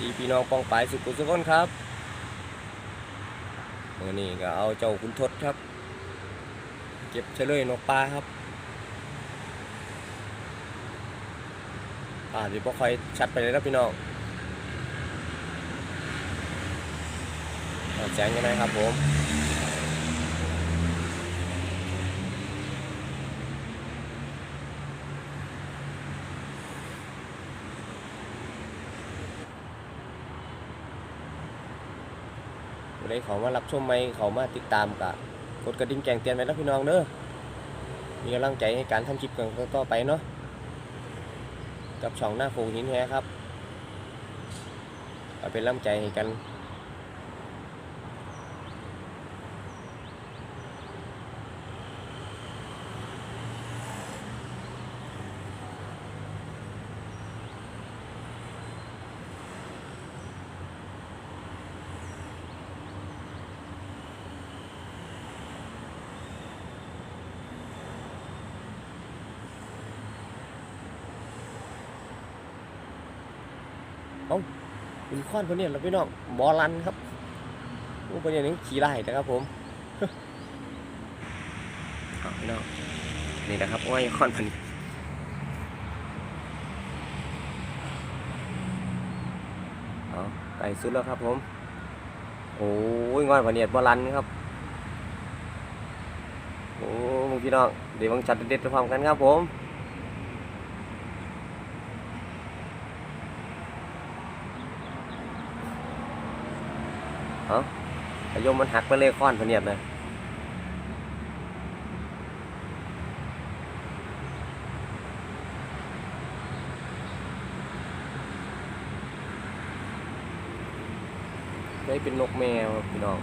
ดีพี่น้องปองปายสุขุสุขนครับมื่อนี้ก็เอาเจ้าคุณทศครับ เก็บเฉลยนกปลาครับป่าที่พอค่อยชัดไปเลยนะพี่น้องแจ้งกันเลยครับผม เลยเขามารับชมไหมเขามาติดตามกับกดกระดิ่งแจ้งเตือนไว้แล้วพี่น้องเด้อมีกำลังใจให้การทำคลิปกันต่อไปเนาะกับช่องหน้าโฟงหินแฮครับเอาเป็นกำลังใจให้กัน คุณข้อนคนนี้เราพี่น้องบอลันครับผู้คนนี้ขี่ไล่นะครับผมพี่น้องนี่นะครับโอ้ยข้อนพันธุ์เอาไก่สุดแล้วครับผมโอ้ยงอนพันเนียดบอลันครับ โอ้พี่น้อง เดี๋ยวมึงจัดเด็ดๆพร้อมกันครับผม ขยมมันหักไปเลยค้อนพเนียดเลยได้เป็นนกแมวครับพี่น้อง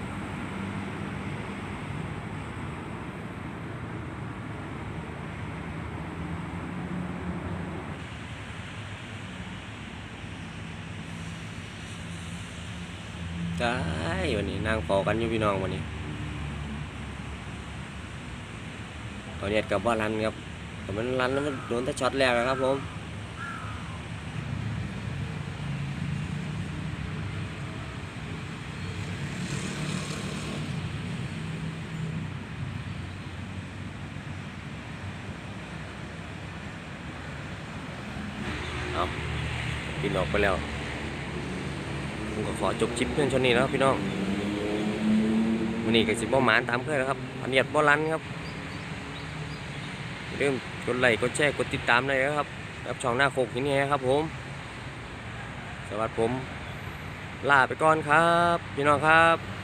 ได้วันนี้นั่งฟอกันอยู่พี่น้องวันนี้ตอนนี้กับว่ารันครับแต่มันรันแล้วมันโดนต่ช็อตแรกแล้วครับผมเอาปินออกไปแล้ว ผมก็ขอจบคลิปเพื่อนชนนี้แล้วครับพี่น้องวันนี้กับสิบบ่หมานตามเพื่อนนะครับอันเนียดบ่รันครับเริ่มกดไลค์กดแชร์กดติดตามเลยนะครับรับช่องหน้าโคกหินแฮครับผม สวัสดีผม ลาไปก่อนครับ พี่น้องครับ